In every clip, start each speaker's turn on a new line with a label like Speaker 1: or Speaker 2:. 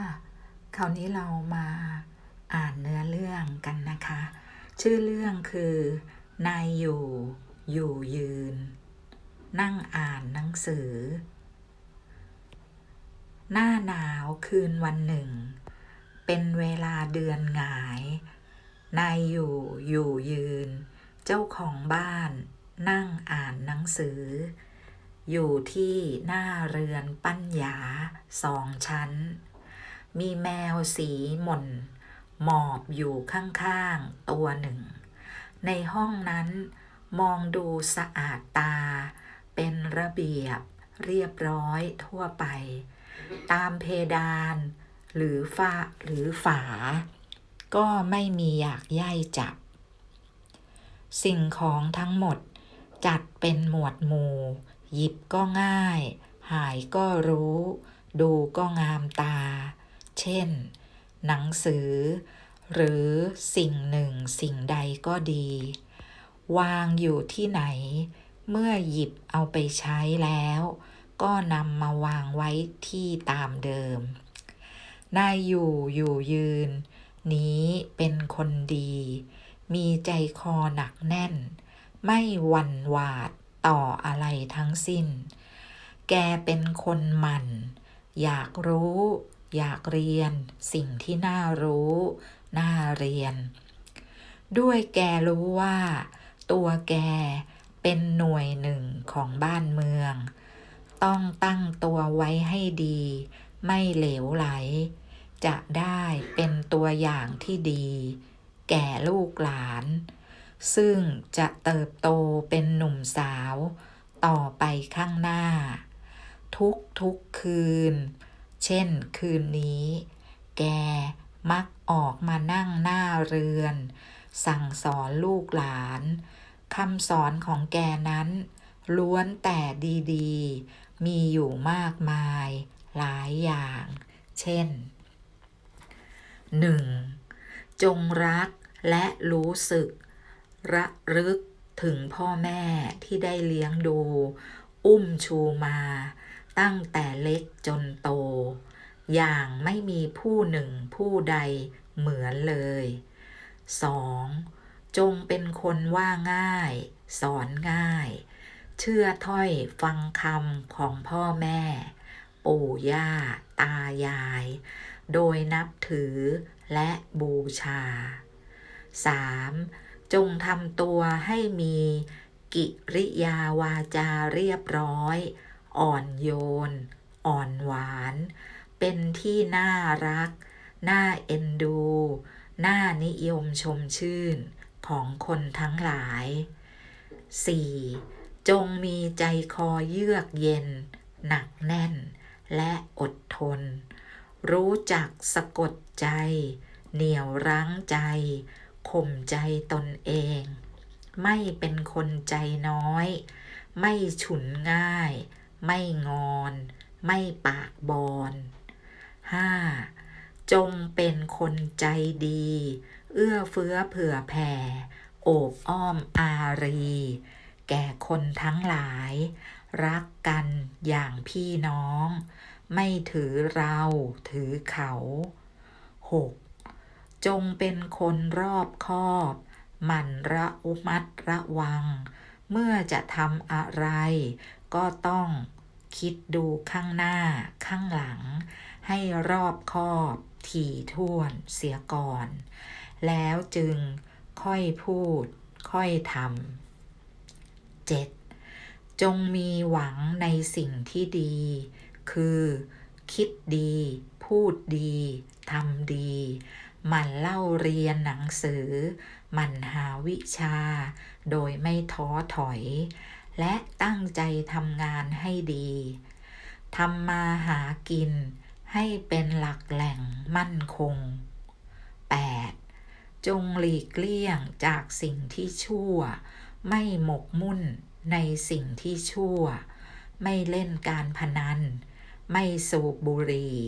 Speaker 1: ค่ะ คราวนี้เรามาอ่านเนื้อเรื่องกันนะคะ ชื่อเรื่องคือนายอยู่อยู่ยืน นั่งอ่านหนังสือ หน้าหนาวคืนวันหนึ่ง เป็นเวลาเดือนหงาย นายอยู่อยู่ยืน เจ้าของบ้านนั่งอ่านหนังสือ อยู่ที่หน้าเรือนปัญญาสองชั้น มีแมวสีหม่น หมอบอยู่ข้างๆ ตัวหนึ่ง ในห้องนั้นมองดูสะอาดตา เป็นระเบียบเรียบร้อยทั่วไป ตามเพดาน หรือฝ้าหรือฝา ก็ไม่มีอยากย่ายจับ สิ่งของทั้งหมดจัดเป็นหมวดหมู่ หยิบก็ง่าย หายก็รู้ ดูก็งามตา เช่น หนังสือ หรือสิ่งหนึ่งสิ่งใดก็ดี วางอยู่ที่ไหน เมื่อหยิบเอาไปใช้แล้ว ก็นำมาวางไว้ที่ตามเดิม นายอยู่อยู่ยืน นี้เป็นคนดี มีใจคอหนักแน่น ไม่หวั่นหวาดต่ออะไรทั้งสิ้น แกเป็นคนหมัน อยากรู้ อยากเรียนสิ่งที่น่ารู้ น่าเรียน ด้วยแกรู้ว่า ตัวแกเป็นหน่วยหนึ่งของบ้านเมือง ต้องตั้งตัวไว้ให้ดี ไม่เหลวไหล จะได้เป็นตัวอย่างที่ดี แก่ลูกหลาน ซึ่งจะเติบโตเป็นหนุ่มสาว ต่อไปข้างหน้า ทุกทุกคืน เช่นคืนนี้ แกมักออกมานั่งหน้าเรือน สั่งสอนลูกหลานคำสอนของแกนั้น ล้วนแต่ดีๆ มีอยู่มากมาย หลายอย่าง เช่น 1. จงรักและรู้สึก ระลึกถึงพ่อแม่ที่ได้เลี้ยงดู อุ้มชูมา ตั้งแต่เล็กจนโต อย่างไม่มีผู้หนึ่งผู้ใดเหมือนเลย 2. จงเป็นคนว่าง่าย สอนง่าย เชื่อถ้อยฟังคำของพ่อแม่ ปู่ย่า ตายาย โดยนับถือและบูชา 3. จงทำตัวให้มีกิริยาวาจาเรียบร้อย อ่อนโยน อ่อนหวาน เป็นที่น่ารัก น่าเอ็นดู น่านิยมชมชื่นของคนทั้งหลาย 4. จงมีใจคอเยือกเย็น หนักแน่น และอดทน รู้จักสะกดใจ เหนี่ยวรั้งใจข่มใจตนเอง ไม่เป็นคนใจน้อย ไม่ฉุนง่าย ไม่งอน ไม่ปากบอน 5. จงเป็นคนใจดี เอื้อเฟื้อเผื่อแผ่ โอบอ้อมอารี แก่คนทั้งหลาย รักกันอย่างพี่น้อง ไม่ถือเราถือเขา 6. จงเป็นคนรอบคอบ มั่นระอุมัดระวัง เมื่อจะทำอะไร ก็ต้องคิดดูข้างหน้าข้างหลัง ให้รอบคอบถี่ถ้วนเสียก่อน แล้วจึงค่อยพูด ค่อยทำ 7. จงมีหวังในสิ่งที่ดี คือ คิดดี พูดดีทำดีหมั่นเล่าเรียนหนังสือหมั่นหาวิชา โดยไม่ท้อถอย และตั้งใจทำงานให้ดีทำมาหากินให้เป็นหลักแหล่งมั่นคง 8. จงหลีกเลี่ยงจากสิ่งที่ชั่ว ไม่หมกมุ่นในสิ่งที่ชั่ว ไม่เล่นการพนัน ไม่สูบบุหรี่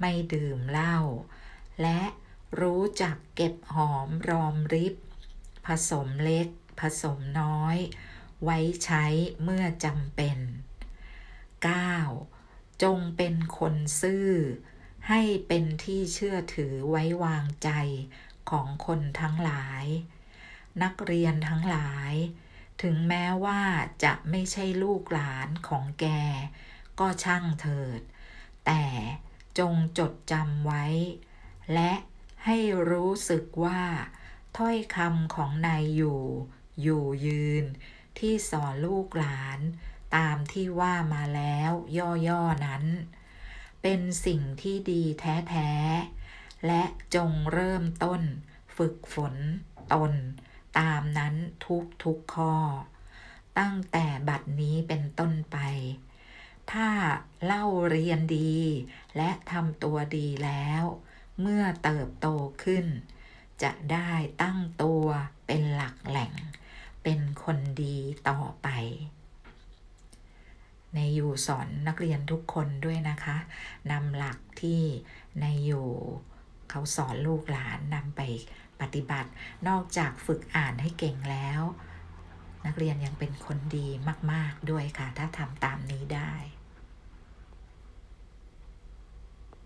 Speaker 1: ไม่ดื่มเหล้า และรู้จักเก็บหอมรอมริบ ผสมเล็ก ผสมน้อย ไว้ใช้เมื่อจำเป็น 9. จงเป็นคนซื่อ ให้เป็นที่เชื่อถือไว้วางใจของคนทั้งหลาย นักเรียนทั้งหลาย ถึงแม้ว่าจะไม่ใช่ลูกหลานของแก ก็ช่างเถิด แต่จงจดจำไว้ และให้รู้สึกว่า ถ้อยคำของนายอยู่ อยู่ยืน ที่สอนลูกหลาน ตามที่ว่ามาแล้วย่อๆนั้น เป็นสิ่งที่ดีแท้ๆ และจงเริ่มต้น ฝึกฝนตน ตามนั้นทุกทุกๆข้อ ตั้งแต่บัดนี้เป็นต้นไป ถ้าเล่าเรียนดี และทำตัวดีแล้ว เมื่อเติบโตขึ้น จะได้ตั้งตัวเป็นหลักแหล่ง คนดีต่อไป ในอยู่สอนนักเรียนทุกคนด้วยนะคะนำหลักที่ในอยู่เขาสอนลูกหลานนำไปปฏิบัติ นอกจากฝึกอ่านให้เก่งแล้ว นักเรียนยังเป็นคนดีมาก ๆ ด้วยค่ะ ถ้าทำตามนี้ได้